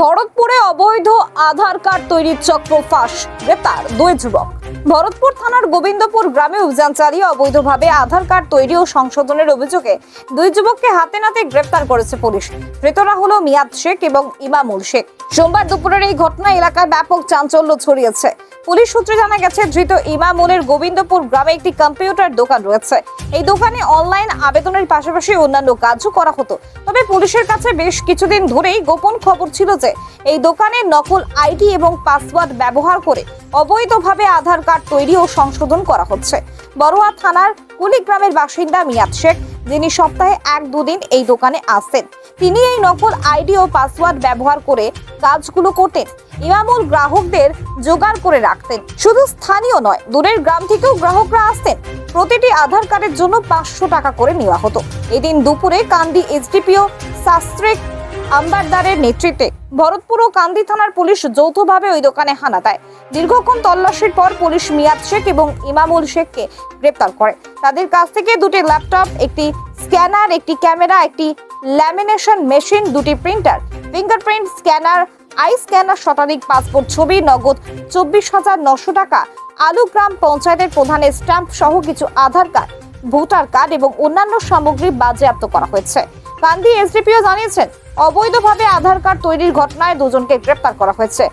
ভরতপুরে অবৈধ আধার কার্ড তৈরির চক্র ফাঁস, গ্রেপ্তার দুই যুবক। ভরতপুর থানার গোবিন্দপুর গ্রামে অভিযান চালিয়ে অবৈধভাবে আধার কার্ড তৈরি ও সংশোধনের অভিযোগে দুই যুবককে হাতে নাতে গ্রেপ্তার করেছে পুলিশ। ধৃতরা হলো মিয়াদ শেখ এবং ইমামুল শেখ। সোমবার দুপুরের এই ঘটনা এলাকায় ব্যাপক চাঞ্চল্য ছড়িয়েছে। পুলিশ সূত্রে জানা গেছে, ধৃত ইমামুলের গোবিন্দপুর গ্রামে একটি কম্পিউটার দোকান রয়েছে। এই দোকানে অনলাইন আবেদনের পাশাপাশি অন্যান্য কাজও করা হতো। তবে পুলিশের কাছে বেশ কিছুদিন ধরেই গোপন খবর ছিল যে, এই দোকানে নকল আইডি এবং পাসওয়ার্ড ব্যবহার করে অবৈধভাবে আধার কার্ড তৈরি ও সংশোধন করা হচ্ছে। বড়ুয়া থানার কুলিগ্রামের বাসিন্দা মিয়াদ শেখ যিনি সপ্তাহে এক দুদিন এই দোকানে আসতেন তিনি এই নকল আইডি ও পাসওয়ার্ড ব্যবহার করে কাজগুলো করতেন। ইমামুল গ্রাহকদের জোগাড় করে রাখতেন। শুধু স্থানীয় নয়, দূরের গ্রাম থেকেও গ্রাহকরা আসতেন। প্রতিটি আধার কার্ডের জন্য পাঁচশো টাকা করে নেওয়া হতো। এদিন দুপুরে কান্দি এসডিপিও শাস্ত্রিক আম্বারদারের নেতৃত্বে ভরতপুর ও কান্দি থানার পুলিশ যৌথভাবে ওই দোকানে হানা দেয়। দীর্ঘক্ষণ তল্লাশির পর পুলিশ মিয়াদ শেখ এবং ইমামুল শেখকে গ্রেপ্তার করে। তাদের কাছ থেকে দুটি ল্যাপটপ, একটি স্ক্যানার, একটি ক্যামেরা, একটি ল্যামিনেশন মেশিন, দুটি printer, fingerprint scanner, eye scanner, শতাধিক পাসপোর্ট ছবি, নগদ চব্বিশ হাজার নশো টাকা, আলু গ্রাম পঞ্চায়েতের প্রধানের স্ট্যাম্প সহ কিছু আধার কার্ড। ভোটার কার্ড এবং অন্যান্য সামগ্রী বাজেয়াপ্ত করা হয়েছে। কান্দি এসডিপিও জানিয়েছেন, অবৈধভাবে আধার কার্ড তৈরির ঘটনায় দুজনকে গ্রেপ্তার করা হয়েছে।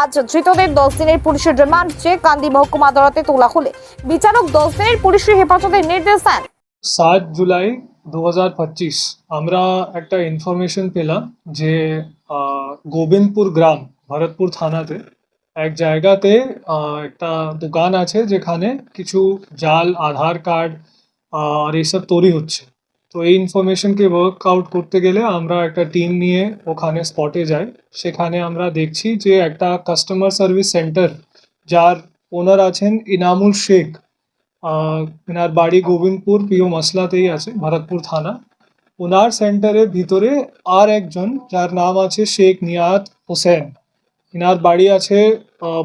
আজ ধৃতদের দশ দিনের পুলিশের রিমান্ড চেয়ে কান্দি মহকুমা আদালতে তোলা হলে বিচারক দশ দিনের পুলিশের হেফাজতের নির্দেশ দেন। সাত জুলাই দু হাজার পঁচিশ আমরা একটা ইনফরমেশন পেলাম যে গোবিন্দপুর গ্রাম, ভরতপুর থানাতে এক জায়গাতে একটা দোকান আছে যেখানে কিছু জাল, আধার কার্ড আর এইসব তৈরি হচ্ছে। তো এই ইনফরমেশনকে ওয়ার্ক আউট করতে গেলে আমরা একটা টিম নিয়ে ওখানে স্পটে যাই। সেখানে আমরা দেখছি যে একটা কাস্টমার সার্ভিস সেন্টার যার ওনার আছেন ইনামুল শেখ। এনার বাড়ি গোবিন্দপুর পিও মশলাতেই আছে, ভরতপুর থানা। ওনার সেন্টারের ভিতরে আর একজন, যার নাম আছে শেখ নিয়াত হোসেন। এনার বাড়ি আছে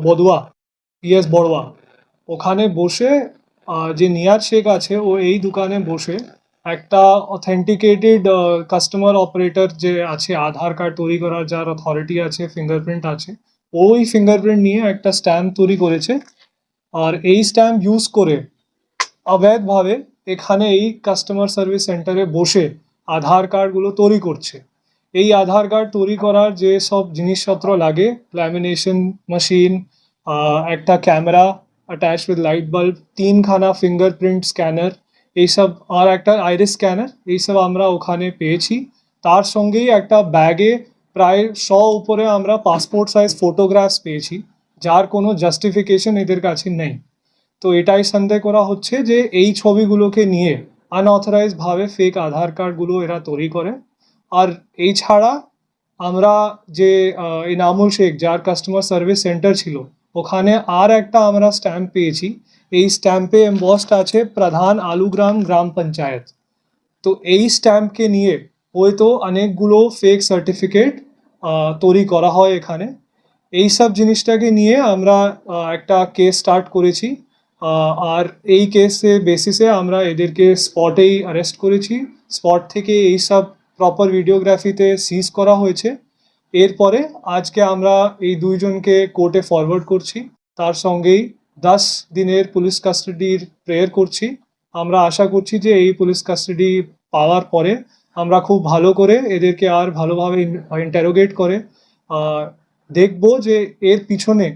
বদুয়া পিএস বড়ুয়া। ওখানে বসে যে নিয়াজ শেখ আছে, ও এই দোকানে বসে একটা অথেন্টিকেটেড কাস্টমার অপারেটর যে আছে, আধার কার্ড তৈরি করার যার অথরিটি আছে ফিঙ্গারপ্রিন্ট আছে, ওই ফিঙ্গারপ্রিন্ট নিয়ে একটা স্ট্যাম্প তৈরি করেছে। আর এই স্ট্যাম্প ইউজ করে অবৈধভাবে এখানে এই কাস্টমার সার্ভিস সেন্টারে বসে আধার কার্ডগুলো তৈরি করছে। এই আধার কার্ড তৈরি করার যে সব জিনিসপত্র লাগে ল্যামিনেশন মেশিন একটা camera attach with light bulb তিনখানা ফিঙ্গারপ্রিন্ট স্ক্যানার এইসব আর একটা আইরিস স্ক্যানার এইসব আমরা ওখানে পেয়েছি তার সঙ্গেই একটা ব্যাগে প্রায় শ উপরে আমরা পাসপোর্ট সাইজ ফটোগ্রাফস পেয়েছি যার কোনো জাস্টিফিকেশন এদের কাছে নেই তো এটাই সন্দেহ করা হচ্ছে যে এই ছবিগুলোকে নিয়ে আনঅথরাইজ ভাবে ফেক আধার কার্ডগুলো এরা তৈরি করে আর এই ছাড়া আমরা যে ইনামুল শেখ যার কাস্টমার সার্ভিস সেন্টার ছিল ওখানে আর একটা আমরা স্ট্যাম্প পেয়েছি। এই স্ট্যাম্পে এম্বসড আছে প্রধান আলুগ্রাম গ্রাম পঞ্চায়েত। তো এই স্ট্যাম্পকে নিয়ে হয়তো অনেকগুলো ফেক সার্টিফিকেট তৈরি করা হয় এখানে। এই সব জিনিসটাকে নিয়ে আমরা একটা কেস স্টার্ট করেছি। আর এই কেসে বেসিসে আমরা এদেরকে স্পটেই অ্যারেস্ট করেছি। স্পট থেকে এই সব প্রপার ভিডিওগ্রাফিতে সিজ করা হয়েছে। এরপরে আজকে আমরা এই দুইজনকে কোর্টে ফরওয়ার্ড করছি। তার সঙ্গেই দশ দিনের পুলিশ কাস্টাডির প্রেয়ার করছি। আমরা আশা করছি যে এই পুলিশ কাস্টাডি পাওয়ার পরে আমরা খুব ভালো করে এদেরকে আর ভালোভাবে ইন্টারোগেট করে দেখব যে এর পিছনে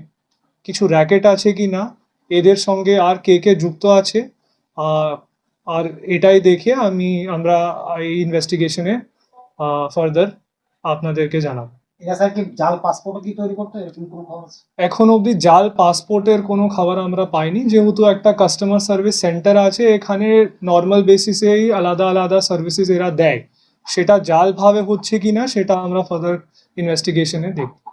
কিছু র্যাকেট আছে কি না, এদের সঙ্গে আর কে কে যুক্ত আছে, আর এটাই দেখে আমি আমরা এই ইনভেস্টিগেশনে ফার্দার আপনাদেরকে জানাব। এখন অবধি জাল পাসপোর্টের কোনো খবর আমরা পাইনি। যেহেতু একটা কাস্টমার সার্ভিস সেন্টার আছে, এখানে নর্মাল বেসিসেই আলাদা আলাদা সার্ভিসেস এরা দেয়। সেটা জালভাবে হচ্ছে কি না সেটা আমরা ফার্দার ইনভেস্টিগেশনে দেখব।